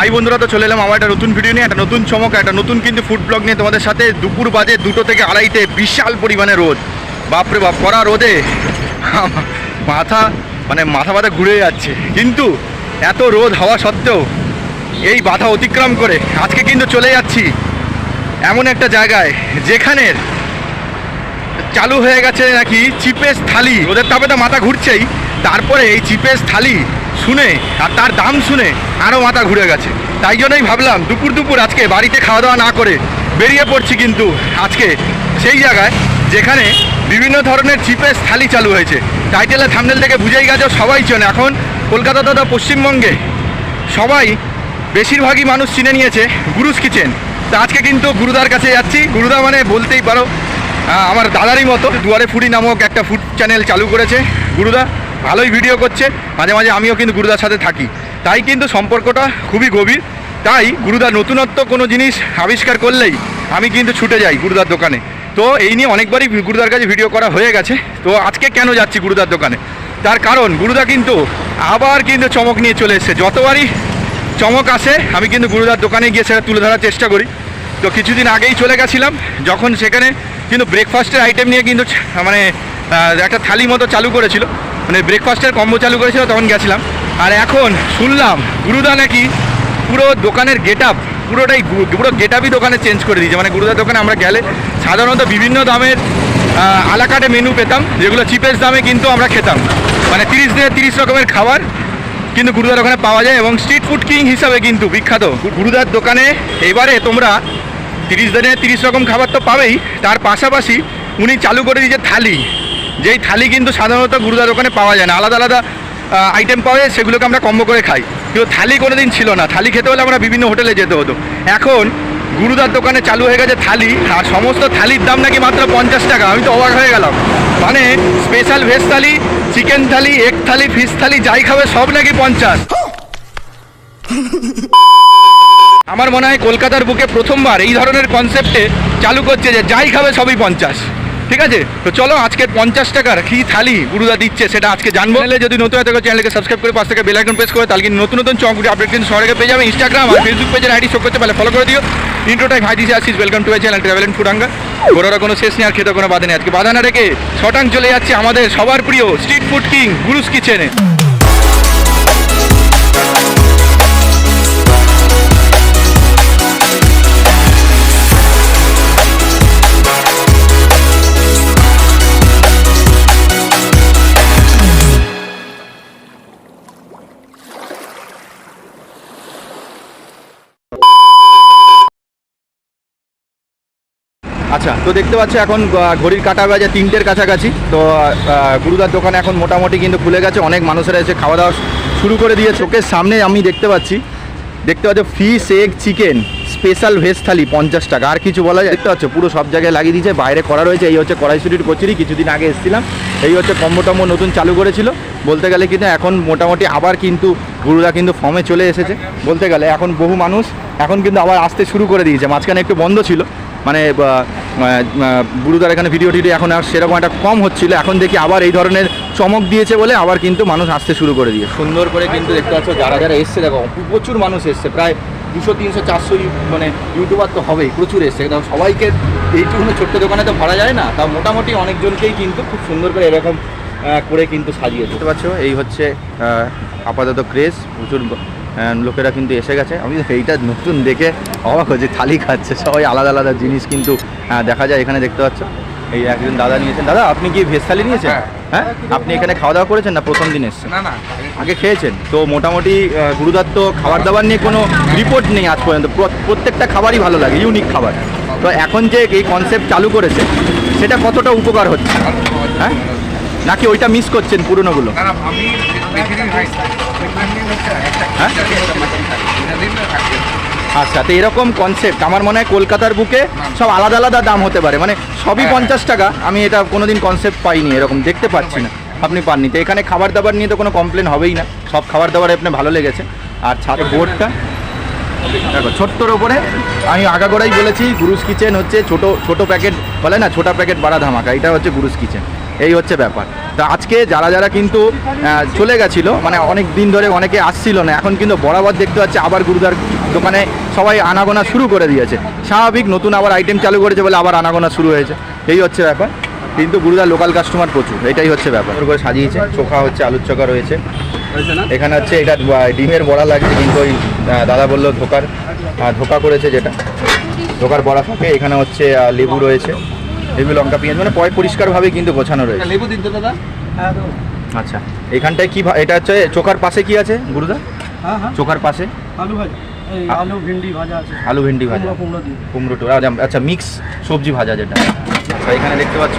High বন্ধুরা, তো চলে এলাম আমার একটা নতুন ভিডিও নিয়ে, একটা নতুন চমক, একটা নতুন কিন্তু ফুড ব্লগ নিয়ে তোমাদের সাথে দুপুর বাজে দুটো থেকে আড়াইটে বিশাল পরিমাণে রোদ। বাপরে বাপ করা রোদে। মাথা মানে মাথা মাথা ঘুরে যাচ্ছে। কিন্তু এত রোদ হওয়া সত্ত্বেও এই বাধা অতিক্রম করে আজকে কিন্তু চলে যাচ্ছি এমন একটা জায়গায় যেখানের চালু হয়ে গেছে নাকি চিপেস থালি। ওদের তাপে তো মাথা ঘুরছেই। তারপরে এই চিপেস থালি শুনে আর তার দাম শুনে আরও মাথা ঘুরে গেছে। তাই জন্যই ভাবলাম দুপুর দুপুর আজকে বাড়িতে খাওয়া দাওয়া না করে বেরিয়ে পড়ছি কিন্তু আজকে সেই জায়গায় যেখানে বিভিন্ন ধরনের চিপেস থালি চালু হয়েছে। টাইটেলে থামনেল থেকে বুঝেই গেছে, সবাই চেনে। এখন কলকাতা তথা পশ্চিমবঙ্গে সবাই বেশিরভাগই মানুষ চিনে নিয়েছে গুরুস কিচেন। তো আজকে কিন্তু গুরুদার কাছে যাচ্ছি। গুরুদা মানে বলতেই পারো আমার দাদারই মতো। দুয়ারে ফুডি নামক একটা ফুড চ্যানেল চালু করেছে গুরুদা। ভালোই ভিডিও করছে। মাঝে মাঝে আমিও কিন্তু গুরুদার সাথে থাকি। তাই কিন্তু সম্পর্কটা খুবই গভীর। তাই গুরুদা নতুনত্ব কোনো জিনিস আবিষ্কার করলেই আমি কিন্তু ছুটে যাই গুরুদার দোকানে। তো এই নিয়ে অনেকবারই গুরুদার কাছে ভিডিও করা হয়ে গেছে। তো আজকে কেন যাচ্ছি গুরুদার দোকানে? তার কারণ গুরুদা কিন্তু আবার কিন্তু চমক নিয়ে চলে এসেছে। যতবারই চমক আসে, আমি কিন্তু গুরুদার দোকানে গিয়ে সেটা তুলে ধরার চেষ্টা করি। তো কিছুদিন আগেই চলে গেছিলাম, যখন সেখানে কিন্তু ব্রেকফাস্টের আইটেম নিয়ে কিন্তু মানে একটা থালি মতো চালু করেছিল। মানে ব্রেকফাস্টের কম্বো চালু করেছিল, তখন গেছিলাম। আর এখন শুনলাম, গুরুদা নাকি পুরো দোকানের গেট আপ পুরোটাই পুরো গেট আপই দোকানে চেঞ্জ করে দিয়েছে। মানে গুরুদার দোকানে আমরা গেলে সাধারণত বিভিন্ন দামের আলাকাটে মেনু পেতাম, যেগুলো চিপেস্ট দামে কিন্তু আমরা খেতাম। মানে তিরিশ দিনে তিরিশ রকমের খাবার কিন্তু গুরুদার ওখানে পাওয়া যায় এবং স্ট্রিট ফুড কিং হিসাবে কিন্তু বিখ্যাত। গুরুদার দোকানে এবারে তোমরা তিরিশ দিনে তিরিশ রকম খাবার তো পাবেই, তার পাশাপাশি উনি চালু করে দিয়েছে থালি। যেই থালি কিন্তু সাধারণত গুরুদার দোকানে পাওয়া যায় না। আলাদা আলাদা আইটেম পাওয়া যায়, সেগুলোকে আমরা কম্বো করে খাই। কিন্তু থালি কোনো দিন ছিল না। থালি খেতে হলে আমরা বিভিন্ন হোটেলে যেতে হতো। এখন গুরুদার দোকানে চালু হয়ে গেছে থালি, আর সমস্ত থালির দাম নাকি মাত্র পঞ্চাশ টাকা। আমি তো অবাক হয়ে গেলাম। মানে special veg thali chicken thali egg thali fish thali, যাই খাবে সব নাকি পঞ্চাশ। আমার মনে হয় কলকাতার বুকে প্রথমবার এই ধরনের কনসেপ্টে চালু করছে যে যাই খাবে সবই পঞ্চাশ। ঠিক আছে? তো চলো আজকে পঞ্চাশ টাকার কি থালি গুরুদা দিচ্ছে সেটা আজকে জানব। যদি নতুন হয়ে থাকো চ্যানেলকে সাবস্ক্রাইব করে পাশ থেকে বেল আইকন প্রেস করে, তাহলে নতুন নতুন চমকুটি আপডেট কিন্তু সরকারকে পেয়ে যাবে। ইনস্টাগ্রাম আর ফেসবুক পেজের আইডি শো করতে পারলে ফলো করে দিও। ইন্ট্রোটাই ভাই দিছে আসিস welcome to channel travel and ফুডাঙ্গা ঘোরার কোনো শেষ নেই আর খেতে কোনো বাধা নেই। আজকে বাধা না রেখে শটাং চলে যাচ্ছে আমাদের সবার প্রিয় স্ট্রিট ফুড কিং গুরুস কিচেনে আচ্ছা তো দেখতে পাচ্ছ এখন ঘড়ির কাটা বাজে তিনটের কাছাকাছি। তো গুরুদার দোকান এখন মোটামুটি কিন্তু খুলে গেছে। অনেক মানুষেরা এসে খাওয়া দাওয়া শুরু করে দিয়ে চোখের সামনে আমি দেখতে পাচ্ছি। দেখতে পাচ্ছ fish egg chicken special veg thali, পঞ্চাশ টাকা। আর কিছু বলা যায় দেখতে পাচ্ছ, পুরো সব জায়গায় লাগিয়ে দিয়েছে। বাইরে করা রয়েছে, এই হচ্ছে কড়াইশুটির কচুরি। কিছুদিন আগে এসেছিলাম। এই হচ্ছে কম্বো নতুন চালু করেছিল। বলতে গেলে কিন্তু এখন মোটামুটি আবার কিন্তু গুরুদা কিন্তু ফর্মে চলে এসেছে। বলতে গেলে এখন বহু মানুষ এখন কিন্তু আবার আসতে শুরু করে দিয়েছে। মাঝখানে একটু বন্ধ ছিল। মানে গুরুদার এখানে ভিডিও টিডিও এখন আর সেরকম একটা কম হচ্ছিল। এখন দেখি আবার এই ধরনের চমক দিয়েছে বলে আবার কিন্তু মানুষ আসতে শুরু করে দিয়ে সুন্দর করে কিন্তু দেখতে পাচ্ছ যারা যারা এসছে দেখো প্রচুর মানুষ এসছে। প্রায় দুশো তিনশো চারশো মানে ইউটিউবার তো হবেই প্রচুর এসছে। দেখো সবাইকে এইটুকুনো ছোট্ট দোকানে তো ভরা যায় না তা মোটামুটি অনেকজনকেই কিন্তু খুব সুন্দর করে এরকম করে কিন্তু সাজিয়ে দেখতে পাচ্ছ এই হচ্ছে আপাতত ক্রেজ প্রচুর লোকেরা কিন্তু এসে গেছে। আমি এইটা নতুন দেখে অবাক হচ্ছে থালি খাচ্ছে। সবাই আলাদা আলাদা জিনিস কিন্তু আহ, দেখা যায় এখানে দেখতে পাচ্ছ। এই একজন দাদা নিয়েছেন। দাদা আপনি কি ভেজ থালি নিয়েছেন? হ্যাঁ। হ্যাঁ? আপনি এখানে খাওয়া দাওয়া করেছেন না প্রথম দিন এসছেন? না না। আগে খেয়েছেন? তো মোটামুটি আহ, গুরুদার তো খাবার দাবার নিয়ে কোনো রিপোর্ট নেই আজ পর্যন্ত। প্র- প্রত্যেকটা খাবারই ভালো লাগে ইউনিক খাবার। তো এখন যে এই কনসেপ্ট চালু করেছে সেটা কতটা উপকার হচ্ছে? হ্যাঁ? নাকি ওইটা মিস করছেন পুরনোগুলো? আমি আচ্ছা তো এরকম কনসেপ্ট আমার মনে হয় কলকাতার বুকে সব আলাদা আলাদা দাম হতে পারে। মানে সবই হ্যাঁ, পঞ্চাশ টাকা আমি এটা কোনোদিন কনসেপ্ট পাইনি এরকম দেখতে পাচ্ছি না। আপনি পাননি। তো এখানে খাবার দাবার নিয়ে তো কোনো কমপ্লেন হবেই না। সব খাবার দাবার আপনার ভালো লেগেছে। আর ছাড়ে বোর্ডটা দেখো ছোট্টর ওপরে আমি আগাগোড়াই বলেছি গুরুস কিচেন হচ্ছে ছোট ছোট প্যাকেট বলে না ছোটা প্যাকেট বাড়া ধামাকা এটা হচ্ছে গুরুস কিচেন। এই হচ্ছে ব্যাপার। তা আজকে যারা যারা কিন্তু চলে গেছিল মানে অনেক দিন ধরে অনেকে আসছিল না এখন কিন্তু বরাবর দেখতে পাচ্ছি আবার গুরুদার দোকানে সবাই আনাগোনা শুরু করে দিয়েছে। স্বাভাবিক নতুন আবার আইটেম চালু করেছে বলে আবার আনাগোনা শুরু হয়েছে। এই হচ্ছে ব্যাপার। কিন্তু গুরুদার লোকাল কাস্টমার প্রচুর এটাই হচ্ছে ব্যাপার। ওর করে সাজিয়েছে চোখা হচ্ছে আলুর চোখা রয়েছে। এখানে হচ্ছে এটা ডিমের বড়া লাগছে কিন্তু ওই দাদা বলল ধোকার ধোকা করেছে যেটা। ধোকার বড়া থাকে এখানে হচ্ছে লেবু রয়েছে। লেবু লঙ্কা পেঁয়াজ মানে পয় পরিষ্কারভাবে কিন্তু গোছানো রয়েছে। লেবু দিন তো দাদা। হ্যাঁ তো। আচ্ছা এখানটায় কি এটা হচ্ছে চোখার পাশে কি আছে গুরুদা? হ্যাঁ হ্যাঁ। চোখার পাশে? আলু ভাজা এই আলু ভিন্ডি ভাজা আছে। আলু ভেন্ডি ভাজা। কুমড়ো কুমড়ো দিয়ে। কুমড়ো টুমড়ো আচ্ছা, আচ্ছা মিক্স সবজি ভাজা যেটা। আচ্ছা এখানে দেখতে পাচ্ছ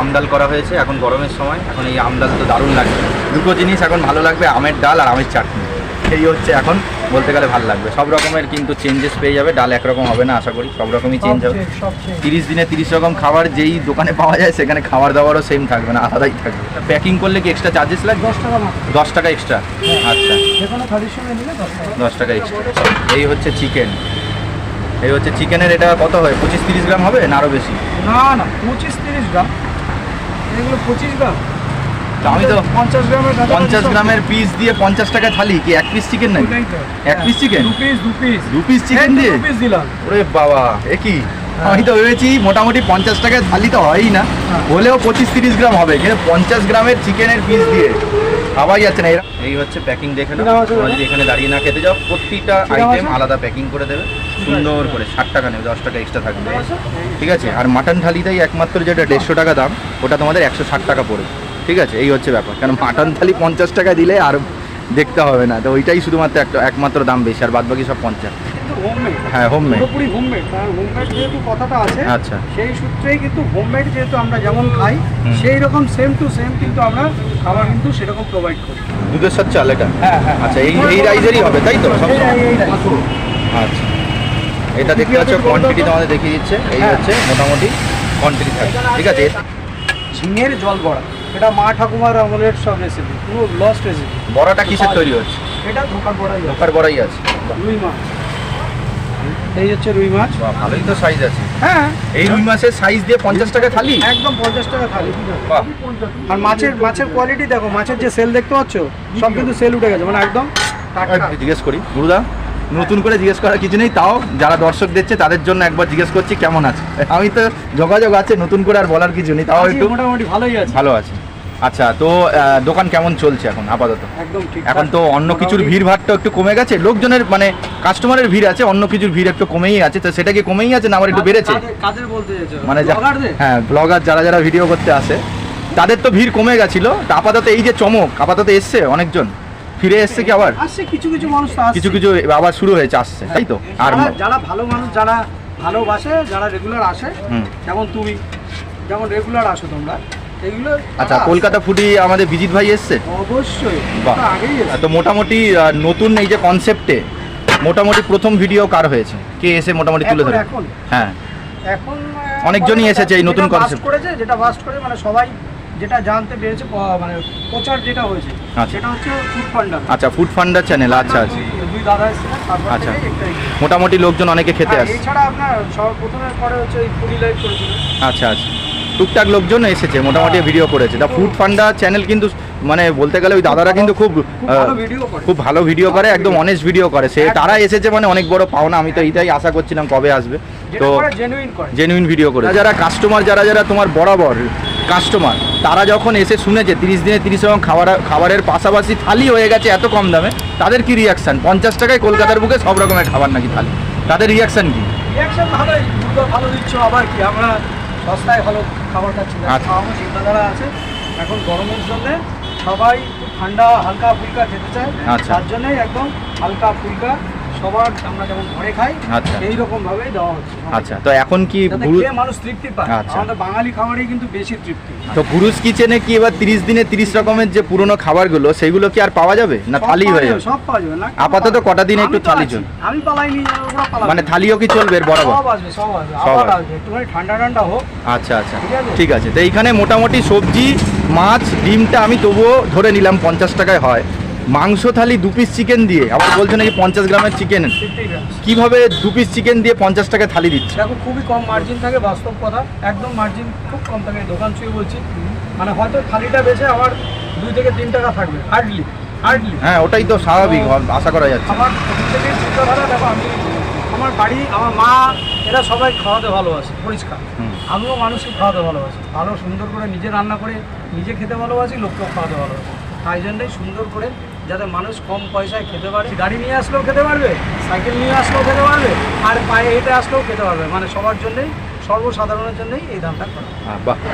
আমডাল করা হয়েছে এখন গরমের সময়। এখন এই আমডাল তো দারুণ লাগবে দুটো জিনিস এখন ভালো লাগবে আমের ডাল আর আমের চাটনি। এই হচ্ছে এখন বলতে গেলে ভালো লাগবে। সব রকমের কিন্তু চেঞ্জেস পেয়ে যাবে ডাল একরকম হবে না আশা করি। সব রকমই চেঞ্জ হবে। তিরিশ দিনে তিরিশ রকম খাবার যেই দোকানে পাওয়া যায় সেখানে খাবার দাবারও সেম থাকবে না আলাদাই থাকবে। প্যাকিং করলে কি এক্সট্রা চার্জেস লাগবে? দশ টাকা দশ টাকা এক্সট্রা আচ্ছা। দশ টাকা। এক্সট্রা এই হচ্ছে চিকেন এই হচ্ছে চিকেনের এটা কত হয়? পঁচিশ তিরিশ গ্রাম হবে না আরও বেশি? না না পঁচিশ তিরিশ গ্রাম। এগুলো পঁচিশ গ্রাম। আমি তো। পঞ্চাশ গ্রামের পঞ্চাশ। গ্রামের পিস দিয়ে পঞ্চাশ টাকা থালি কি এক পিস চিকেন নাকি? এক? দু পিস দু পিস দু পিস চিকেন দিয়ে? দিলাম। ওরে বাবা এ কি? হ্যাঁ। আমি তো ভেবেছি মোটামুটি পঞ্চাশ টাকায় থালি তো হয়ই না। হ্যাঁ। হলেও পঁচিশ তিরিশ গ্রাম হবে কিন্তু পঞ্চাশ গ্রামের চিকেনের পিস দিয়ে খাওয়াই যাচ্ছে না। এরা এই হচ্ছে প্যাকিং দেখে না তোমরা যদি এখানে দাঁড়িয়ে না খেতে যাও প্রত্যেকটা আইটেম আলাদা প্যাকিং করে দেবে। সুন্দর করে ষাট টাকা নেবে দশ টাকা এক্সট্রা থাকবে। ঠিক আছে? আর মাটন থালিটাই একমাত্র যেটা দেড়শো টাকা দাম ওটা তোমাদের একশো ষাট টাকা পড়বে। ঠিক আছে এই হচ্ছে ব্যাপার। কারণ মাটন থালি পঞ্চাশ টাকা দিলে আর দেখতে হবে না। তো ওইটাই শুধুমাত্র একটা একমাত্র দাম বেশি আর বাদ বাকি সব পঞ্চাশ। হোমমেড হ্যাঁ হোমমেড পুরোপুরি হোমমেড কারণ হোমমেড যেহেতু কথাটা আছে আচ্ছা। সেই সূত্রেই কিন্তু হোমমেড যেহেতু আমরা যেমন খাই সেই রকম সেম টু সেম কিন্তু আমরা খাবার কিন্তু সেরকম প্রোভাইড করি। দুধের সাথে চাল এটা? হ্যাঁ হ্যাঁ আচ্ছা এই এই রাইজেরই হবে তাই তো? সব। আচ্ছা। এটা দেখতে পাচ্ছ কোয়ান্টিটি তোমাদের দেখিয়ে দিচ্ছে। এই হ্যাঁ। হচ্ছে মোটামুটি কোয়ান্টিটি থাকে ঠিক আছে ঝিঙের জল বড়া। এটা মা ঠাকুমার আমলের সব রেসিপি পুরো লস্ট রেসিপি বড়াটা কিসের তৈরি হচ্ছে? এটা ধোকার বড়াই। ধোকার বড়াই আছে। রুই মাছ। এই হচ্ছে রুই মাছ। ভালোই তো সাইজ আছে। হ্যাঁ। এই রুই মাছের সাইজ দিয়ে পঞ্চাশ টাকা থালি? একদম পঞ্চাশ টাকা থালি বাহ। আর মাছের মাছের কোয়ালিটি দেখো মাছের যে সেল দেখতে পাচ্ছ সব কিন্তু সেল উঠে গেছে মানে একদম জিজ্ঞেস করি গুরুদা? নতুন করে জিজ্ঞেস করার কিছু নেই তাও যারা দর্শক দেখছে তাদের জন্য একবার জিজ্ঞেস করছি কেমন আছে। আমি তো যোগাযোগ আছে নতুন করে আর বলার কিছু নেই তাও একটু মোটামুটি ভালোই আছে। ভালো আছে। আচ্ছা তো দোকান কেমন চলছে এখন আপাতত? একদম ঠিক এখন তো অন্য কিছুর ভিড় ভাড়টা একটু কমে গেছে লোকজনের মানে কাস্টমারের ভিড় আছে অন্য কিছুর ভিড় একটু কমেই আছে তো সেটা কি কমেই আছে না আবার একটু বেড়েছে? কাদের বলতে মানে হ্যাঁ ব্লগার যারা যারা ভিডিও করতে আসে তাদের তো ভিড় কমে গেছিল তা আপাতত এই যে চমক আপাতত এসছে অনেকজন। ফিরে এসছে কি আবার? আসছে কিছু কিছু মানুষ তো আসছে। কিছু কিছু আবার শুরু হয়েছে আসছে তাই তো? আর যারা- যারা ভালো মানুষ যারা ভালোবাসে যারা রেগুলার আসে হুম। যেমন তুমি যেমন রেগুলার আসো তোমরা এগুলো আচ্ছা তারা কলকাতা ফুডি আমাদের বিজিত ভাই এসছে? আসে। অবশ্যই বাহ। ওটা আগেই এসে তো মোটামুটি আহ, নতুন এই যে কনসেপ্টে মোটামুটি প্রথম ভিডিও কার হয়েছে? কে এসে মোটামুটি তুলে এখন ধরে? এখন। হ্যাঁ। এখন আহ, অনেকজনই এসেছে এই নতুন যেটা concept। করেছে যেটা বাস্ট করে মানে সবাই যেটা জানতে পেরেছে মানে প্রচার যেটা হয়েছে আচ্ছা। সেটা হচ্ছে ফুড ফান্ডার আচ্ছা ফুড ফান্ডার চ্যানেল আচ্ছা আচ্ছা। দুই দাদা এসেছিলেন তারপর আচ্ছা। মোটামুটি লোকজন অনেকে খেতে আর আসছে। এছাড়া আপনার সব পরে হচ্ছে ওই ফুডি লাইভ করেছিল। আচ্ছা আচ্ছা। টুকটাক লোকজন এসেছে মোটামুটি ভিডিও করেছে। তা ফুড ফান্ডা চ্যানেল কিন্তু মানে বলতে গেলে ওই দাদারা কিন্তু খুব খুব ভালো ভিডিও করে। একদম অনেস্ট ভিডিও করে। সে তারা এসেছে মানে অনেক বড় পাওনা আমি তো এইটাই আশা করছিলাম কবে আসবে। তো জেনুইন ভিডিও করে। যারা কাস্টমার যারা যারা তোমার বরাবর কাস্টমার তারা যখন এসে শুনেছে তিরিশ দিনে তিরিশ রকম খাবার খাবারের পাশাপাশি থালি হয়ে গেছে এত কম দামে তাদের কি রিয়াকশান পঞ্চাশ টাকায় কলকাতার বুকে সব রকমের খাবার নাকি থালি? তাদের রিয়াকশন কি? রিয়াকশন ভালোই ভালো দিচ্ছ আবার কি? আমরা সস্তায় ভালো খাবার খাচ্ছি না আচ্ছা। চিন্তাধারা আছে। এখন গরমের জন্য সবাই ঠান্ডা হালকা ফুলকা খেতে চায়। আচ্ছা। তার জন্যই একদম হালকা ফুলকা সবার আমরা যেমন ঘরে খাই আচ্ছা। এই রকম ভাবেই দেওয়া হচ্ছে। আচ্ছা তো এখন কি গুরু মানুষ তৃপ্তি পায়। আচ্ছা। আমাদের বাঙালি খাবারই কিন্তু বেশি তৃপ্তি। তো গুরুজ কিচেনে কি এবার তিরিশ দিনে তিরিশ রকমের যে পুরনো খাবারগুলো সেগুলো কি আর পাওয়া যাবে? না থালি হয়ে যাবে, সব পাওয়া যাবে। না আপাতত কটা দিন একটু আমি তো থালি চলবে। আমি পালাইনি মানে থালিও কি চলবে বরাবর? সব আসবে সব আসবে। সব আবার আসবে। আসবে। একটুখানি ঠান্ডা ঠান্ডা হোক। আচ্ছা আচ্ছা। ঠিক আছে। তো এইখানে মোটামুটি সবজি মাছ ডিমটা আমি তবুও ধরে নিলাম পঞ্চাশ টাকায় হয়। মাংস থালি দু পিস চিকেন দিয়ে আবার বলছে নাকি পঞ্চাশ গ্রামের চিকেন কীভাবে দু পিস চিকেন দিয়ে পঞ্চাশ টাকা থালি দিচ্ছে? দেখো খুবই কম মার্জিন থাকে বাস্তব কথা। একদম মার্জিন খুব কম থাকে দোকান ছুঁয়ে বলছি। মানে হয়তো থালিটা বেছে আমার দুই থেকে তিন টাকা থাকবে হার্ডলি হার্ডলি হ্যাঁ ওটাই তো স্বাভাবিক আশা করা যাচ্ছে। আমার প্রত্যেকের চিন্তাধারা দেখো আমি আমার বাড়ি আমার মা এরা সবাই খাওয়াতে ভালোবাসে পরিষ্কার। আমিও মানুষকে খাওয়াতে ভালোবাসি। ভালো সুন্দর করে নিজে রান্না করে নিজে খেতে ভালোবাসি লোককেও খাওয়াতে ভালোবাসি। তাই জন্যই সুন্দর করে যাতে মানুষ কম পয়সায় খেতে পারে। গাড়ি নিয়ে আসলেও খেতে পারবে সাইকেল নিয়ে আসলেও খেতে পারবে আর পায়ে হেঁটে আসলেও খেতে পারবে। মানে সবার জন্যই সর্বসাধারণের জন্যই এই দামটা করা।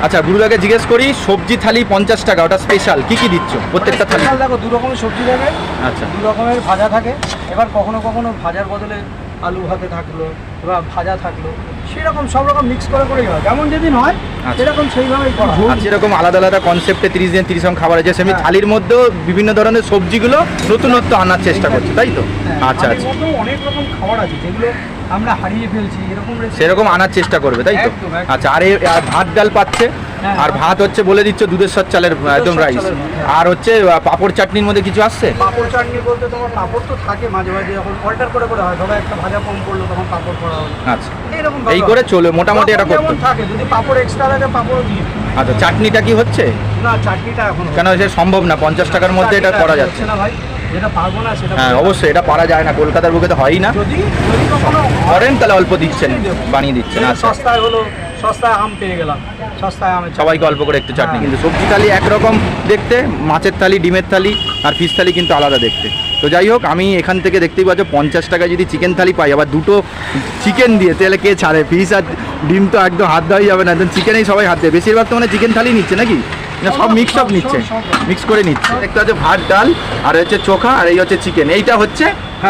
আচ্ছা গুরুদাকে জিজ্ঞেস করি সবজি থালি পঞ্চাশ টাকা ওটা স্পেশাল কি কি দিচ্ছ? প্রত্যেকটা থালি? দেখো দু রকমের সবজি থাকে আচ্ছা। দু রকমের ভাজা থাকে। এবার কখনো কখনো ভাজার বদলে আলু ভাতে থাকল বা ভাজা থাকল সেরকম সব রকম মিক্স করে করেই হয় যেমন যেদিন হয় আচ্ছা। সেরকম সেইভাবেই করা হয়। আর যেরকম আলাদা আলাদা কনসেপ্টে তিরিশ দিন তিরিশ রকম খাবার আছে সেমনি হ্যাঁ। থালির মধ্যেও বিভিন্ন ধরনের সবজিগুলো নতুনত্ব আনার চেষ্টা করছে তাই তো হ্যাঁ, আচ্ছা আচ্ছা অনেক রকম খাবার আছে যেগুলো আমরা হারিয়ে ফেলছি এরকম সেরকম আনার চেষ্টা করবে তাই তো। আচ্ছা আর ভাত ডাল পাচ্ছে আর ভাত হচ্ছে বলে দিচ্ছ দুধের সর চালের একদম রাইস হ্যাঁ। আর হচ্ছে পাপড় চাটনির মধ্যে কিছু আসছে? পাপড় চাটনি বলতে তোমার পাঁপড় তো থাকে মাঝে মাঝে যখন অল্টার করে করে হয় ধরো একটা ভাজা কম পড়ল তখন পাঁপড় করা হলো আচ্ছা। এই করে চলে মোটামুটি এটা করতে। থাকে যদি পাঁপড় এক্সট্রা থাকে পাঁপড়ও দিয়ে। আচ্ছা চাটনিটা কি হচ্ছে? না চাটনিটা এখন কেন সে সম্ভব না পঞ্চাশ টাকার মধ্যে এটা করা যাচ্ছে। না ভাই যেটা পারব না সেটা হ্যাঁ অবশ্যই এটা পারা যায় না কলকাতার বুকে তো হয়ই না। যদি যদি কখনো হয়, করেন তাহলে অল্প দিচ্ছেন বানিয়ে দিচ্ছেন আচ্ছা। সস্তায় হলো সস্তায় আম পেয়ে গেলাম। সস্তায় আমের সবাইকে অল্প করে একটু চাটনি হ্যাঁ। কিন্তু সবজি থালি একরকম দেখতে মাছের থালি ডিমের থালি আর ফিশ থালি কিন্তু আলাদা দেখতে। তো যাই হোক আমি এখান থেকে দেখতেই পাচ্ছ পঞ্চাশ টাকায় যদি চিকেন থালি পাই আবার দুটো চিকেন দিয়ে তাহলে কে ছাড়ে? ফিশ আর ডিম তো একদম হাত দেওয়াই যাবে না একদম চিকেনেই সবাই হাত দেয়। বেশিরভাগ তো মানে চিকেন থালি নিচ্ছে নাকি? না সব মিক্স আপ নিচ্ছে। মিক্স করে নিচ্ছে। একটা হচ্ছে ভাত ডাল আর হচ্ছে চোখা আর এই হচ্ছে চিকেন এইটা হচ্ছে।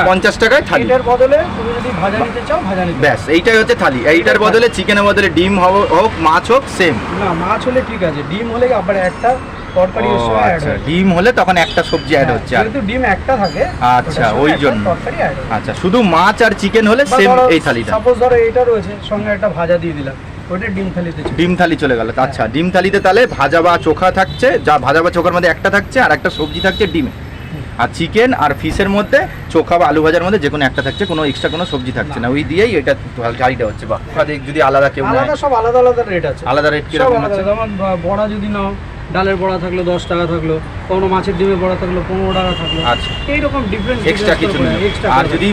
পঞ্চাশ টাকায় থালি। এটার বদলে তুমি যদি ভাজা নিতে চাও ভাজা নিতে ব্যাস এইটাই হচ্ছে থালি। এইটার বদলে চিকেনের বদলে ডিম হোক মাছ হোক সেম না মাছ হলে ঠিক আছে। ডিম হলে আবার একটা তরকারি আচ্ছা। ডিম হলে তখন একটা সবজি অ্যাড হচ্ছে ডিম একটা থাকে আচ্ছা, ওই জন্য। হয়। আচ্ছা শুধু মাছ আর চিকেন হলে সেম এই থালিটা। সাপোজ ধরো এটা রয়েছে সঙ্গে একটা ভাজা দিয়ে দিলাম। ওটা ডিম থালিতে ডিম থালি চলে গেল। আচ্ছা ডিম থালিতে তাহলে ভাজা বা চোখা থাকছে যা ভাজা বা চোখার মধ্যে একটা থাকছে আর একটা সবজি থাকছে ডিমে। আর চিকেন আর ফিশের মধ্যে চোখা বা আলু ভাজার মধ্যে যে কোনো একটা থাকছে কোনো এক্সট্রা কোনো সবজি থাকছে না। ওই দিয়েই এটা থালিটা হচ্ছে। বা যদি আলাদা কেউ আলাদা সব আলাদা আলাদা রেট আছে। আলাদা রেট কীরকম আছে? যেমন বড়া যদি নাও ডালের বড়া থাকল দশ টাকা থাকল কোনো মাছের ডিমের বড়া থাকল পনেরো টাকা থাকল। আচ্ছা। এইরকম ডিফারেন্স এক্সট্রা কিছু নেই আর যদি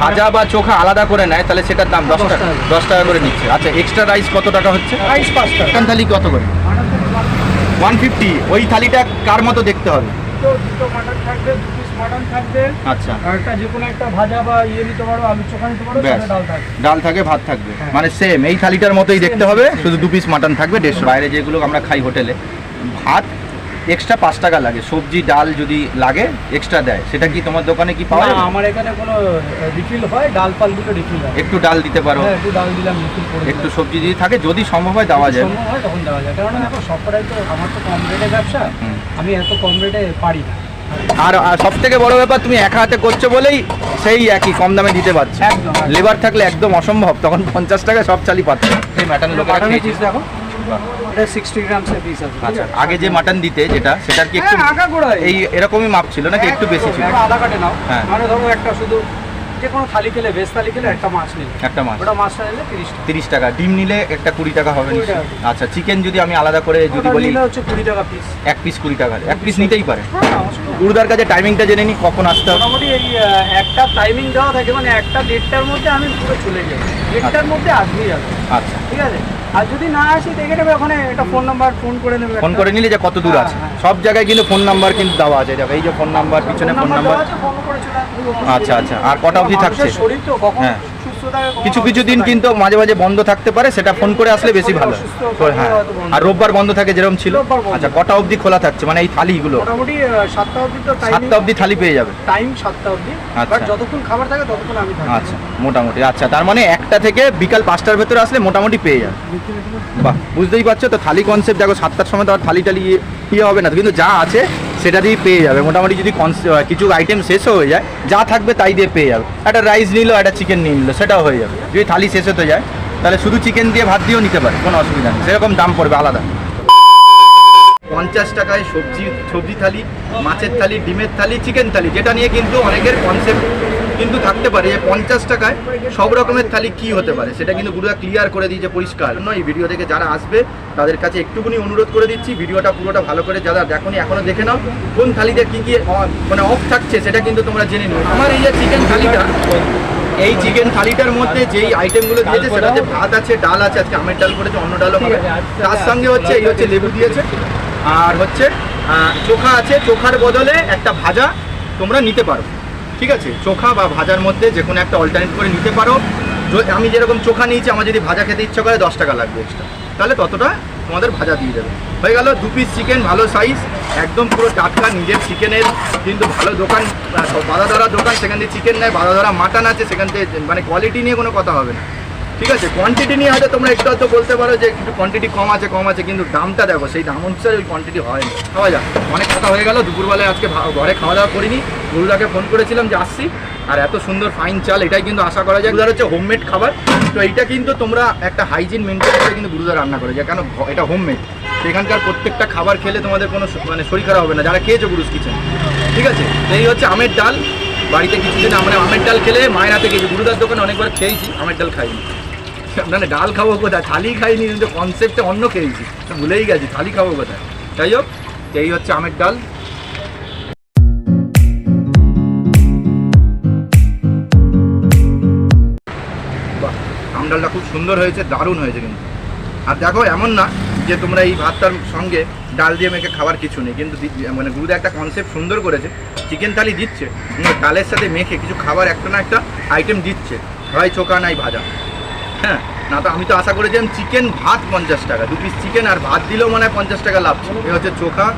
ভাজা বা চোখা আলাদা করে নেয় তাহলে সেটার দাম দশ টাকা। দশ টাকা করে নিচ্ছে। আচ্ছা এক্সট্রা রাইস কত টাকা হচ্ছে? রাইস পাঁচ টাকা। থালি কত করে? ওয়ান ফিফটি ওই থালিটা কার মতো দেখতে হবে? দুটো দুটো মাটন থাকবে দু পিস মাটন থাকবে। আচ্ছা। আর একটা যে কোনো একটা ভাজা বা ইয়ে নিতে পারো আলু চোখা নিতে পারো ব্যাস। ডাল থাকবে। ডাল থাকে ভাত থাকবে। হ্যাঁ। মানে সেম এই থালিটার মতোই দেখতে হবে শুধু দু পিস মাটন থাকবে দেড়শো। বাইরে যেগুলো আমরা খাই হোটেলে ভাত এক্সট্রা পাঁচ টাকা লাগে। সবজি ডাল যদি লাগে এক্সট্রা দেয়। সেটা কি তোমার দোকানে কি পাওয়া যাবে? আমার এখানে কোনো রিফিল হয় ডাল ফালগুলো রিফিল হয়। একটু ডাল দিতে পারো। হ্যাঁ একটু ডাল দিলাম একটু সবজি যদি থাকে যদি সম্ভব হয় দেওয়া যায়। সম্ভব হয় তখন দেওয়া যায়। কারণ দেখো সবকটাই তো আমার তো কম রেটে ব্যবসা। আমি এত কম রেটে পারি না। আর সব থেকে বড় ব্যাপার তুমি একা হাতে করছ বলেই সেই একই কম দামে দিতে পারছ। লেবার থাকলে একদম অসম্ভব তখন পঞ্চাশ টাকা সব চালি পাচ্ছে। এই মাটন লোকেরা মাটনের দেখো। এটা সিক্সটি পিস আছে আচ্ছা আগে যে মাটন দিতে যেটা সেটার কি একটু হ্যাঁ আগা গোড়ায় এই এরকমই মাপ ছিল নাকি একটু বেশি ছিল? একটা আধা কাটে নাও। হ্যাঁ। মানে ধরো একটা শুধু যে কোনো থালি খেলে ভেজ থালি খেলে একটা মাছ নিলে। একটা মাছ। ওটা মাছটা নিলে তিরিশ টাকা। তিরিশ টাকা। ডিম নিলে একটা কুড়ি টাকা হবে। আচ্ছা চিকেন যদি আমি আলাদা করে যদি বলি হচ্ছে কুড়ি টাকা পিস এক পিস কুড়ি টাকা। এক পিস নিতেই পারে। হ্যাঁ গুরুদার কাছে টাইমিংটা জেনে নি কখন আসতে হবে। মোটামুটি এই একটা টাইমিং দেওয়া থাকে মানে একটা দেড়টার মধ্যে আমি পুরো চলে যাই দেড়টার মধ্যে আসবেই যাবে আচ্ছা। ঠিক আছে? আর যদি না আসি দেখে নেবে ওখানে একটা ফোন নাম্বার ফোন করে নেবে ফোন করে নিলে যে কত দূর হ্যাঁ, আছে হ্যাঁ। সব জায়গায় কিন্তু ফোন নাম্বার কিন্তু দেওয়া আছে দেখো এই যে ফোন নাম্বার পিছনে ফোন নাম্বার। আচ্ছা, আচ্ছা। আর কটা অবধি থাকছে? শরীর তো কখন কিছু কিছু দিন কিন্তু মাঝে মাঝে বন্ধ থাকতে পারে সেটা ফোন করে আসলে বেশি ভালো। হ্যাঁ। আর রোববার বন্ধ থাকে যেরকম ছিল। আচ্ছা কটা অবধি খোলা থাকছে? মানে এই থালিগুলো? মোটামুটি সাতটা অবধি তো সাতটা অবধি থালি পেয়ে যাবে? টাইম সাতটা অবধি। আচ্ছা। বাট যতক্ষণ খাবার থাকে ততক্ষণ আমি আচ্ছা মোটামুটি। আচ্ছা তার মানে একটা থেকে বিকাল পাঁচটার ভেতরে আসলে মোটামুটি পেয়ে যাবে। বাহ বুঝতেই পারছ? তো থালি কনসেপ্ট দেখো সাতটার সময় তো আর থালি টালি ইয়ে- ইয়ে হবে না। কিন্তু যা আছে সেটা দিয়ে পেয়ে যাবে। মোটামুটি যদি কিছু আইটেম শেষও হয়ে যায়, যা থাকবে তাই দিয়ে পেয়ে যাবে। একটা রাইস নিলো, একটা চিকেন নিয়ে নিলো, সেটাও হয়ে যাবে। যদি থালি শেষ হতে যায়, তাহলে শুধু চিকেন দিয়ে ভাত দিয়েও নিতে পারে, কোনো অসুবিধা নেই। সেরকম দাম পড়বে আলাদা। পঞ্চাশ টাকায় সবজি সবজি থালি, মাছের থালি, ডিমের থালি চিকেন থালি, যেটা নিয়ে কিন্তু অনেকের কনসেপ্ট কিন্তু থাকতে পারে যে পঞ্চাশ টাকায় সব রকমের থালি কি হতে পারে? সেটা কিন্তু গুরুদা ক্লিয়ার করে দিয়েছে পরিষ্কার। নয় এই ভিডিও থেকে যারা আসবে তাদের কাছে একটুকুনি অনুরোধ করে দিচ্ছি ভিডিওটা পুরোটা ভালো করে যারা দেখোনি এখনও দেখে নাও কোন থালিতে কি কি মানে অফ থাকছে সেটা কিন্তু তোমরা জেনে নিও। আমার এই যে চিকেন থালিটা এই চিকেন থালিটার মধ্যে যেই আইটেমগুলো দিয়েছে সেটা হচ্ছে ভাত আছে ডাল আছে আজকে আমের ডাল করেছে অন্য ডালও হবে। তার সঙ্গে হচ্ছে এই হচ্ছে লেবু দিয়েছে। আর হচ্ছে চোখা আছে চোখার বদলে একটা ভাজা তোমরা নিতে পারো। ঠিক আছে? চোখা বা ভাজার মধ্যে যে কোনো একটা অল্টারনেট করে নিতে পারো। আমি যেরকম চোখা নিয়েছি, আমার যদি ভাজা খেতে ইচ্ছা করে দশ টাকা লাগবে এক্সট্রা তাহলে ততটা তোমাদের ভাজা দিয়ে দেবে। হয়ে গেল দু পিস চিকেন ভালো সাইজ একদম পুরো টাটকা নিজের চিকেনের কিন্তু ভালো দোকান বাধা ধরা দোকান, সেখান থেকে চিকেন নেয় বাধা ধরা মাটন আছে, সেখান থেকে মানে কোয়ালিটি নিয়ে কোনো কথা হবে না। ঠিক আছে কোয়ান্টিটি নিয়ে হয়তো তোমরা একটু হয়তো বলতে পারো যে একটু কোয়ান্টিটি কম আছে কম আছে, কিন্তু দামটা দেখো, সেই দাম অনুসারে ওই কোয়ান্টিটি হয় না। খাওয়া যাক। অনেক কথা হয়ে গেল, দুপুরবেলায় আজকে ঘরে খাওয়া দাওয়া করিনি। গুরুদাকে ফোন করেছিলাম যে আসছি, আর এত সুন্দর ফাইন চাল, এটাই কিন্তু আশা করা যায়। গুরুদার হচ্ছে হোমমেড খাবার। তো এইটা কিন্তু তোমরা একটা হাইজিন মেনটেন করে কিন্তু গুরুদা রান্না করে যায়, কেন এটা হোমমেড সেখানকার প্রত্যেকটা খাবার খেলে তোমাদের কোনো মানে শরীর খারাপ হবে না। যারা খেয়েছো গুরুস কিচেন, ঠিক আছে? এই হচ্ছে আমের ডাল। বাড়িতে কিছুদিন আমরা আমের ডাল খেলে মায়ের হাতে খেয়েছি। গুরুদার দোকানে অনেকবার খেয়েছি, আমের ডাল খাইনি। মানে ডাল খাব কোথায়? থালি খাইনি, কিন্তু কনসেপ্টে অন্য খেয়েছি। ভুলেই গেছি, থালি খাব কোথায়? যাই হোক, এই হচ্ছে আমের ডাল। আম ডালটা খুব সুন্দর হয়েছে, দারুণ হয়েছে কিন্তু। আর দেখো, এমন না যে তোমরা এই ভাতটার সঙ্গে ডাল দিয়ে মেখে খাবার কিছু নেই, কিন্তু মানে গুরুদা একটা কনসেপ্ট সুন্দর করেছে চিকেন থালি দিচ্ছে ডালের সাথে মেখে কিছু খাবার একটা না একটা আইটেম দিচ্ছে হয় চোখা নাই ভাজা। হ্যাঁ না তো আমি তো আশা করেছিলাম চিকেন ভাত পঞ্চাশ টাকা, দু পিস চিকেন আর ভাত দিলেও মানে পঞ্চাশ টাকা লাভ এ হচ্ছে চোখা।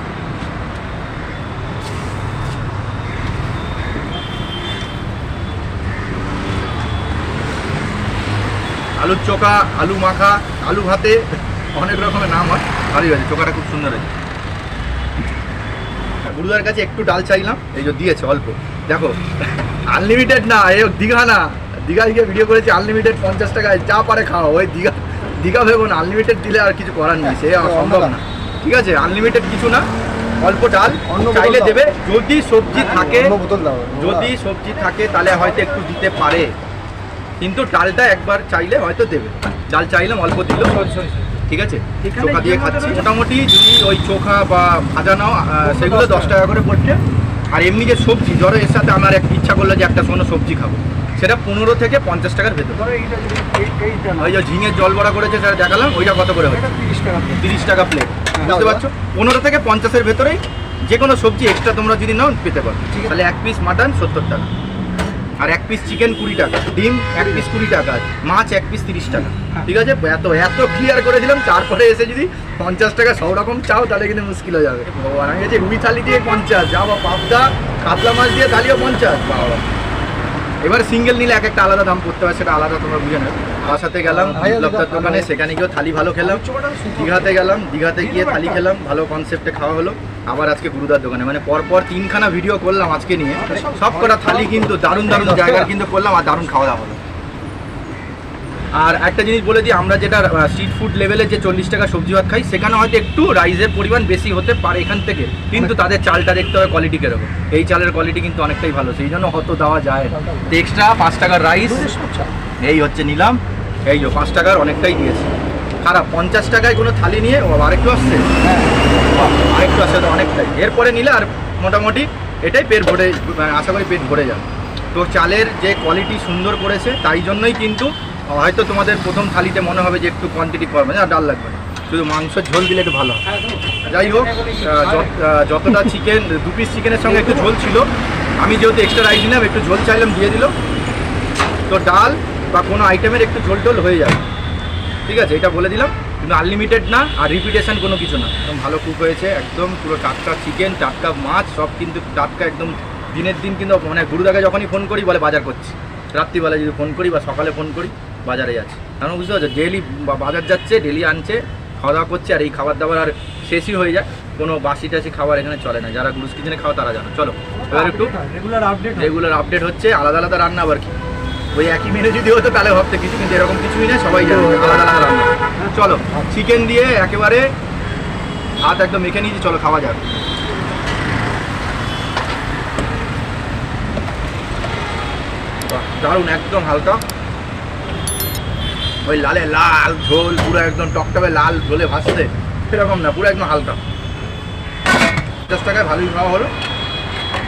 আলুর চোখা, আলু মাখা, আলু ভাতে, অনেক রকমের নাম হয়। ভালোই হয়েছে, চোখাটা খুব সুন্দর হয়েছে। গুরুদার কাছে একটু ডাল চাইলাম, এই যে দিয়েছে অল্প। দেখো আনলিমিটেড না, এ দীঘা না। দীঘায় গিয়ে ভিডিও করেছি আনলিমিটেড পঞ্চাশ টাকায় যা পারে খাওয়া ওই দীঘা দীঘা ভেবো না আনলিমিটেড দিলে আর কিছু করার নেই সে আর সম্ভব না। ঠিক আছে আনলিমিটেড কিছু না অল্প ডাল চাইলে দেবে যদি সবজি থাকে বোতল দাও যদি সবজি থাকে তাহলে হয়তো একটু দিতে পারে। কিন্তু ডালটা একবার চাইলে হয়তো দেবে। ডাল চাইলাম অল্প দিল। ঠিক আছে? চোখা দিয়ে খাচ্ছি। মোটামুটি যদি ওই চোখা বা ভাজা নাও সেগুলো দশ টাকা। করে পড়ছে। আর এমনি যে সবজি ধরো এর সাথে আমার এক ইচ্ছা করল যে একটা কোনো সবজি খাব। সেটা পনেরো থেকে পঞ্চাশ টাকার ভেতর। ওই যে ঝিঙে জল বড়া করেছে সেটা দেখালাম ওইটা কত করে হচ্ছে তিরিশ টাকা প্লেট বুঝতে পারছ? পনেরো থেকে পঞ্চাশের ভেতরেই যে কোনো সবজি এক্সট্রা তোমরা যদি নাও পেতে পারো। ঠিক তাহলে এক পিস মাটন সত্তর টাকা। আর এক পিস চিকেন কুড়ি টাকা ডিম এক পিস কুড়ি টাকা মাছ এক পিস তিরিশ টাকা। হ্যাঁ। ঠিক আছে? এত এত ক্লিয়ার করে দিলাম তারপরে এসে যদি পঞ্চাশ টাকা সব রকম চাও তাহলে কিন্তু মুশকিল হয়ে যাবে। ভগবান আমি রুই থালি দিয়ে পঞ্চাশ যা বা পাবদা কাতলা মাছ দিয়ে থালিও পঞ্চাশ। বাবা। এবার সিঙ্গেল নিলে এক একটা আলাদা দাম পড়তে হয় সেটা আলাদা তোমরা বুঝে নেবে বাসাতে সাথে গেলাম বিপ্লবদার দোকানে সেখানে গিয়েও থালি ভালো খেলাম। দীঘাতে গেলাম দীঘাতে গিয়ে থালি খেলাম ভালো কনসেপ্টে খাওয়া হলো। আবার আজকে গুরুদার দোকানে মানে পরপর তিনখানা ভিডিও করলাম আজকে নিয়ে। সব কটা থালি কিন্তু দারুণ দারুণ জায়গার কিন্তু করলাম আর দারুণ খাওয়া দাওয়া হলো। আর একটা জিনিস বলে দিই, আমরা যেটা স্ট্রিট ফুড লেভেলে যে চল্লিশ টাকা সবজি ভাত খাই, সেখানে হয়তো একটু রাইসের পরিমাণ বেশি হতে পারে এখান থেকে, কিন্তু তাদের চালটা দেখতে হবে কোয়ালিটি কীরকম। এই চালের কোয়ালিটি কিন্তু অনেকটাই ভালো, সেই জন্য হয়তো দেওয়া যায় এক্সট্রা পাঁচ টাকার রাইস এই হচ্ছে নিলাম, এই যে পাঁচ টাকার অনেকটাই দিয়েছে। খারাপ, পঞ্চাশ টাকায় কোনো থালি নিয়ে আরেকটু আসছে? আরেকটু আসছে অনেকটাই। এরপরে নিলে আর মোটামুটি এটাই পেট ভরে আশা করি পেট ভরে যাবে। তো চালের যে কোয়ালিটি সুন্দর করেছে, তাই জন্যই কিন্তু হয়তো তোমাদের প্রথম থালিতে মনে হবে যে একটু কোয়ান্টিটি কম আছে আর ডাল লাগবে শুধু মাংসের ঝোল দিলে একটু ভালো হয়। যাই হোক যত- যতটা চিকেন দু পিস চিকেনের সঙ্গে একটু ঝোল ছিল, আমি যেহেতু এক্সট্রা রাইস নিলাম, একটু ঝোল চাইলাম, দিয়ে দিল। তো ডাল বা কোনো আইটেমের একটু ঝোল টোল হয়ে যাবে। ঠিক আছে, এটা বলে দিলাম। কিন্তু আনলিমিটেড না, আর রিপিটেশন কোনো কিছু না। একদম ভালো কুক হয়েছে, একদম পুরো টাটকা চিকেন টাটকা মাছ, সব কিন্তু টাটকা একদম দিনের দিন কিন্তু মানে গুরুদাকে যখনই ফোন করি, বলে বাজার করছি। রাত্রিবেলা যদি ফোন করি বা সকালে ফোন করি বাজারে যাচ্ছে। কারণ বুঝতে পারছ ডেলি বাজার যাচ্ছে ডেলি আনছে খাওয়া দাওয়া করছে আর এই খাবার দাবার আর শেষই হয়ে যায়। কোনো বাসি টাসি খাবার এখানে চলে না। যারা গ্লুস কিচেনে খাওয়া তারা জানো। চলো এবার একটু রেগুলার আপডেট রেগুলার আপডেট হচ্ছে আলাদা আলাদা রান্না আবার কি। ওই একই মেনু যদি হতো তাহলে ভাবতে কিছু কিন্তু এরকম কিছুই না সবাই জানে। আলাদা আলাদা রান্না। চলো চিকেন দিয়ে একেবারে হাত একদম মেখে নিয়েছি চলো খাওয়া বাহ, দারুণ একদম হালকা। ওই লালে লাল ঝোল, পুরো একদম টকটকে লাল ঝোলে ভাসছে সেরকম না, পুরো একদম হালকা। পঞ্চাশ টাকায় ভালোই খাওয়া হলো।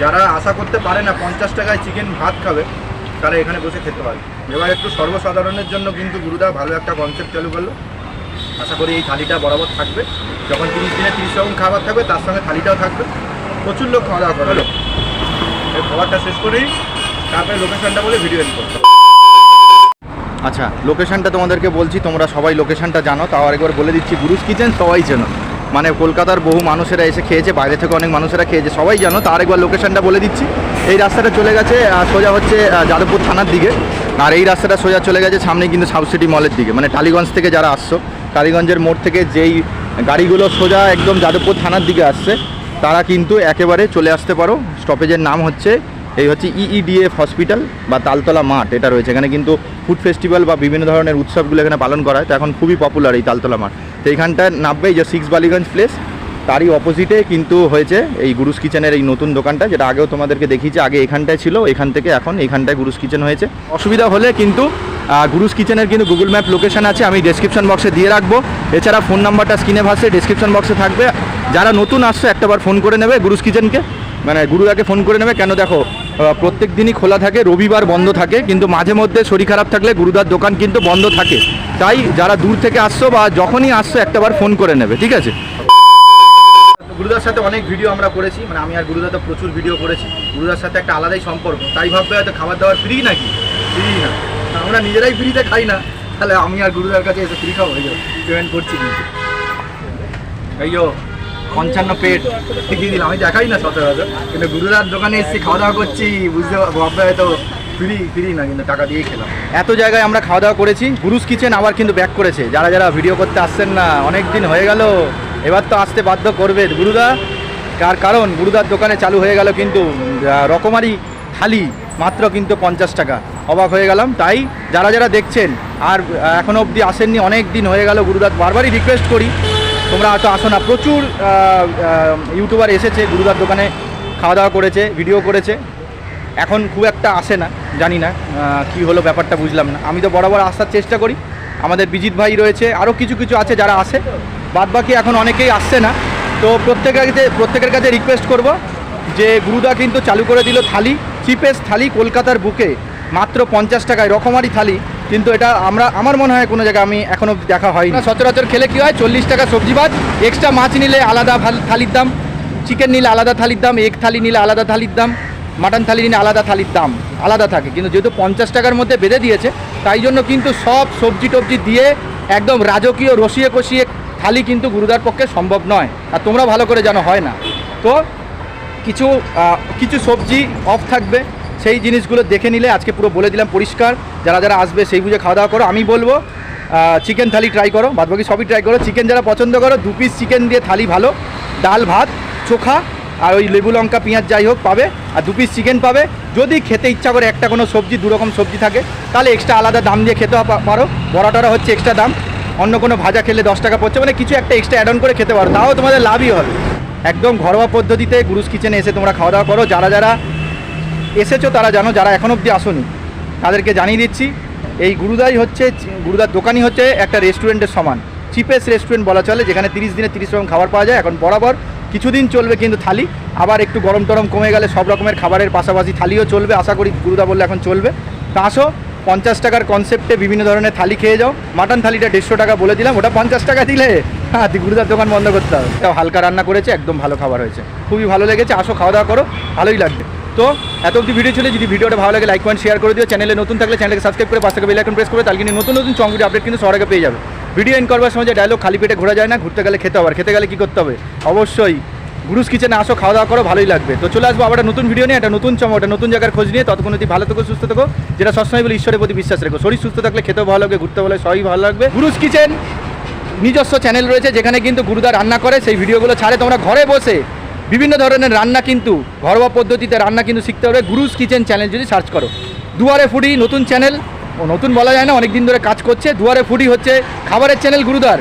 যারা আশা করতে পারে না পঞ্চাশ টাকায় চিকেন ভাত খাবে, তারা এখানে বসে খেতে পারে এবার একটু সর্বসাধারণের জন্য কিন্তু গুরুদা ভালো একটা কনসেপ্ট চালু করল। আশা করি এই থালিটা বরাবর থাকবে। যখন তিরিশ দিনে তিরিশ রকম খাবার থাকবে, তার সঙ্গে থালিটাও থাকবে। প্রচুর লোক খাওয়া দাওয়া করে হলো এই খাবারটা শেষ করেই তারপরে লোকেশনটা বলে ভিডিও এন্ড করতে আচ্ছা লোকেশনটা তোমাদেরকে বলছি, তোমরা সবাই লোকেশনটা জানো, তাও আরেকবার বলে দিচ্ছি, গুরুস কিচেন সবাই চেনো। মানে কলকাতার বহু মানুষেরা এসে খেয়েছে, বাইরে থেকে অনেক মানুষেরা খেয়েছে, সবাই জানো তার একবার লোকেশনটা বলে দিচ্ছি। এই রাস্তাটা চলে গেছে সোজা হচ্ছে যাদবপুর থানার দিকে। আর এই রাস্তাটা সোজা চলে গেছে সামনে কিন্তু সিটি মলের দিকে। মানে টালিগঞ্জ থেকে যারা আসছো, টালিগঞ্জের মোড় থেকে যেই গাড়িগুলো সোজা একদম যাদবপুর থানার দিকে আসছে, তারা কিন্তু একেবারে চলে আসতে পারো। স্টপেজের নাম হচ্ছে এই হচ্ছে ইইডিএফ হসপিটাল বা তালতলা মাঠ, এটা রয়েছে। এখানে কিন্তু ফুড ফেস্টিভ্যাল বা বিভিন্ন ধরনের উৎসবগুলো এখানে পালন করা হয়। তো এখন খুবই পপুলার এই তালতলা মাঠ। তো এইখানটা নামবে এই যে সিক্স বালিগঞ্জ প্লেস তারই অপোজিটে কিন্তু হয়েছে এই গুরুস কিচেনের এই নতুন দোকানটা, যেটা আগেও তোমাদেরকে দেখিয়েছি, আগে এখানটায় ছিল, এখান থেকে এখন এইখানটায় গুরুস কিচেন হয়েছে। অসুবিধা হলে কিন্তু গুরুস কিচেনের কিন্তু গুগল ম্যাপ লোকেশন আছে, আমি ডেসক্রিপশন বক্সে দিয়ে রাখব। এছাড়া ফোন নাম্বারটা স্ক্রিনে ভাসে ডেসক্রিপশন বক্সে থাকবে। যারা নতুন আসছে, একটাবার ফোন করে নেবে গুরুস কিচেনকে মানে গুরুদাকে ফোন করে নেবে, কেন দেখো প্রত্যেক দিনই খোলা থাকে, রবিবার বন্ধ থাকে, কিন্তু মাঝে মধ্যে শরীর খারাপ থাকলে গুরুদার দোকান কিন্তু বন্ধ থাকে। তাই যারা দূর থেকে আসছো বা যখনই আসছো, একটাবার ফোন করে নেবে, ঠিক আছে? গুরুদার সাথে অনেক ভিডিও আমরা করেছি মানে আমি আর গুরুদা তো প্রচুর ভিডিও করেছি। গুরুদার সাথে একটা আলাদাই সম্পর্ক। তাই ভাববে হয়তো খাবার দাবার ফ্রি নাকি? ফ্রি না। আমরা নিজেরাই ফ্রিতে খাই না। তাহলে আমি আর গুরুদার কাছে এসে ফ্রি খাব। হয়ে যাবে পেমেন্ট করছি কিন্তু। পঞ্চান্ন পেট। ঠিকই দিলাম। আমি দেখাই না সচরাচর। কিন্তু গুরুদার দোকানে এসেছি খাওয়া দাওয়া করছি বুঝতে ভাববে হয়তো ফ্রি ফ্রি না কিন্তু টাকা দিয়েই খেলাম। এত জায়গায় আমরা খাওয়া দাওয়া করেছি। গুরুস কিচেন আবার কিন্তু ব্যাক করেছে। যারা যারা ভিডিও করতে আসছেন না অনেক দিন হয়ে গেল। এবার তো আসতে বাধ্য করবে। গুরুদা কার কারণ? গুরুদার দোকানে চালু হয়ে গেল কিন্তু রকমারি থালি মাত্র কিন্তু পঞ্চাশ টাকা। অবাক হয়ে গেলাম। তাই যারা যারা দেখছেন আর আহ, এখনও অবধি আসেননি অনেক দিন হয়ে গেল গুরুদার বারবারই রিকোয়েস্ট করি। তোমরা হয়তো আসো না, প্রচুর ইউটিউবার এসেছে, গুরুদার দোকানে খাওয়া দাওয়া করেছে ভিডিও করেছে। এখন খুব একটা আসে না, জানি না কি হলো ব্যাপারটা বুঝলাম না। আমি তো বরাবর আসার চেষ্টা করি। আমাদের বিজিৎ ভাই রয়েছে আরও কিছু কিছু আছে যারা আসে। বাদ বাকি এখন অনেকেই আসছে না। তো প্রত্যেকের কাছে প্রত্যেকের কাছে রিকোয়েস্ট করব যে গুরুদা কিন্তু চালু করে দিল থালি চিপেস্ট থালি কলকাতার বুকে, মাত্র পঞ্চাশ টাকায়, রকমারি থালি। কিন্তু এটা আমরা, আমার মনে হয় কোনো জায়গায় আমি এখনও দেখা হয়নি। সচরাচর খেলে কী হয়? চল্লিশ টাকা সবজি ভাত এক্সট্রা মাছ নিলে আলাদা থালির দাম। চিকেন নিলে আলাদা থালির দাম এগ থালি নিলে আলাদা থালির দাম মাটন থালি নিলে আলাদা থালির দাম, আলাদা থাকে। কিন্তু যেহেতু পঞ্চাশ টাকার মধ্যে বেঁধে দিয়েছে, তাই জন্য কিন্তু সব সবজি টবজি দিয়ে একদম রাজকীয় রসিয়ে কষিয়ে থালি কিন্তু গুরুদার পক্ষে সম্ভব নয়। আর তোমরা ভালো করে জানো, হয় না। তো কিছু কিছু সবজি অফ থাকবে। সেই জিনিসগুলো দেখে নিলে আজকে পুরো বলে দিলাম পরিষ্কার। যারা যারা আসবে সেই বুঝে খাওয়া দাওয়া করো। আমি বলব চিকেন থালি ট্রাই করো। বাদবাকি সবই ট্রাই করো। চিকেন যারা পছন্দ করো, দু পিস চিকেন দিয়ে থালি ভালো। ডাল, ভাত, চোখা আর ওই লেবু, লঙ্কা, পেঁয়াজ যাই হোক পাবে। আর দু পিস চিকেন পাবে। যদি খেতে ইচ্ছা করে একটা কোনো সবজি, দু রকম সবজি থাকে, তাহলে এক্সট্রা আলাদা দাম দিয়ে খেতে পারো। বড়াটা হচ্ছে এক্সট্রা দাম। অন্য কোনো ভাজা খেলে দশ টাকা পড়ছে। মানে কিছু একটা এক্সট্রা অ্যাড অন করে খেতে পারো। তাও তোমাদের লাভই হবে। একদম ঘরোয়া পদ্ধতিতে গুরুস কিচেনে এসে তোমরা খাওয়া দাওয়া করো। যারা যারা এসেছ তারা জানো, যারা এখন অবধি আসোনি। তাদেরকে জানিয়ে দিচ্ছি, এই গুরুদাই হচ্ছে, গুরুদার দোকানই হচ্ছে একটা রেস্টুরেন্টের সমান। চিপেস্ট রেস্টুরেন্ট বলা চলে, যেখানে তিরিশ দিনে তিরিশ রকম খাবার পাওয়া যায়। এখন বরাবর কিছুদিন চলবে কিন্তু থালি, আবার একটু গরম টরম কমে গেলে সব রকমের খাবারের পাশাপাশি থালিও চলবে। আশা করি গুরুদা বললে এখন চলবে। তা আসো, পঞ্চাশ টাকার কনসেপ্টে বিভিন্ন ধরনের থালি খেয়ে যাও। মাটন থালিটা দেড়শো টাকা বলে দিলাম, ওটা পঞ্চাশ টাকা দিলে? হ্যাঁ গুরুদার দোকান বন্ধ করতে হবে। হালকা রান্না করেছে, একদম ভালো খাবার হয়েছে। খুবই ভালো লেগেছে, আসো, খাওয়া দাওয়া করো, ভালোই লাগবে। তো এত অব্দি ভিডিও ছিল, যদি ভিডিওটা ভালো লাগে লাইক শেয়ার করে দিও। চ্যানেলে নতুন থাকলে চ্যানেলকে সাবস্ক্রাইব করে পাশে বেল আইকন প্রেস করে তাহলে কিন্তু নতুন নতুন চং ভিডিও আপডেট কিন্তু সবার পেয়ে যাবে। ভিডিও এন্ড করবার সময় যে ডায়লগ খালি পেটে ঘোরা যায় না, ঘুরতে গেলে খেতে হবে। খেতে গেলে কী করতে হবে? অবশ্যই গুরুস কিচেনে আসো, খাওয়া দাওয়া করো, ভালোই লাগবে। তো চলে আসব আবার নতুন ভিডিও নিয়ে, একটা নতুন চমক একটা নতুন জায়গার খোঁজ নিয়ে। ততক্ষণ অতি ভালো থেকো, সুস্থ থেকো। যেটা সবসময় বলে, ঈশ্বরের প্রতি বিশ্বাস রেখো। শরীর সুস্থ থাকলে খেতেও ভালো লাগবে ঘুরতে ভালো সবই ভালো লাগবে। গুরুস কিচেন নিজস্ব চ্যানেল রয়েছে, যেখানে কিন্তু গুরুদা রান্না করে। সেই ভিডিওগুলো ছাড়ে, তোমরা ঘরে বসে বিভিন্ন ধরনের রান্না কিন্তু, ঘরোয়া পদ্ধতিতে রান্না কিন্তু শিখতে হবে। গুরুস কিচেন চ্যানেল যদি সার্চ করো। দুয়ারে ফুডি নতুন চ্যানেল। ও নতুন বলা যায় না অনেক দিন ধরে কাজ করছে। দুয়ারে ফুডি হচ্ছে খাবারের চ্যানেল গুরুদার।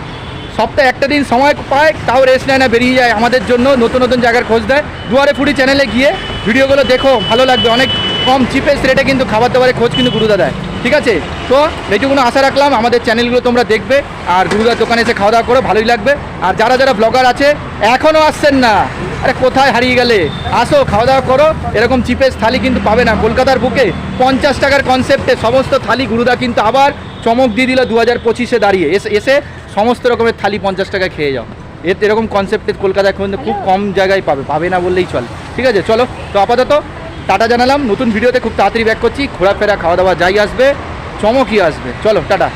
সপ্তাহে একটা দিন সময় পায়, তাও রেস্ট নেয় না, বেরিয়ে যায় আমাদের জন্য, নতুন নতুন জায়গার খোঁজ দেয়। দুয়ারে ফুডি চ্যানেলে গিয়ে ভিডিওগুলো দেখো, ভালো লাগবে। অনেক কম চিপেস্ট রেটে কিন্তু খাবার দাবারের খোঁজ কিন্তু গুরুদা দেয়। ঠিক আছে? তো এইটুকুনো আশা রাখলাম, আমাদের চ্যানেলগুলো তোমরা দেখবে আর গুরুদার দোকানে এসে খাওয়া দাওয়া করো, ভালোই লাগবে। আর যারা যারা ব্লগার আছে এখনও আসছেন না। আরে কোথায় হারিয়ে গেলে? আসো খাওয়া দাওয়া করো। এরকম চিপেস্ট থালি কিন্তু পাবে না। কলকাতার বুকে পঞ্চাশ টাকার কনসেপ্টে সমস্ত থালি গুরুদা কিন্তু আবার চমক দিয়ে দিল দু হাজার পঁচিশে দাঁড়িয়ে। এসে এসে সমস্ত রকমের থালি পঞ্চাশ টাকায় খেয়ে যাও। এর এরকম কনসেপ্টে কলকাতায় কিন্তু খুব কম জায়গায় পাবে। পাবে না বললেই চল। ঠিক আছে, চলো। তো আপাতত টাটা জানালাম। নতুন ভিডিওতে খুব তাড়াতাড়ি ব্যাক করছি। ঘোরাফেরা খাওয়া দাওয়া যাই আসবে, চমকই আসবে। চলো, টাটা।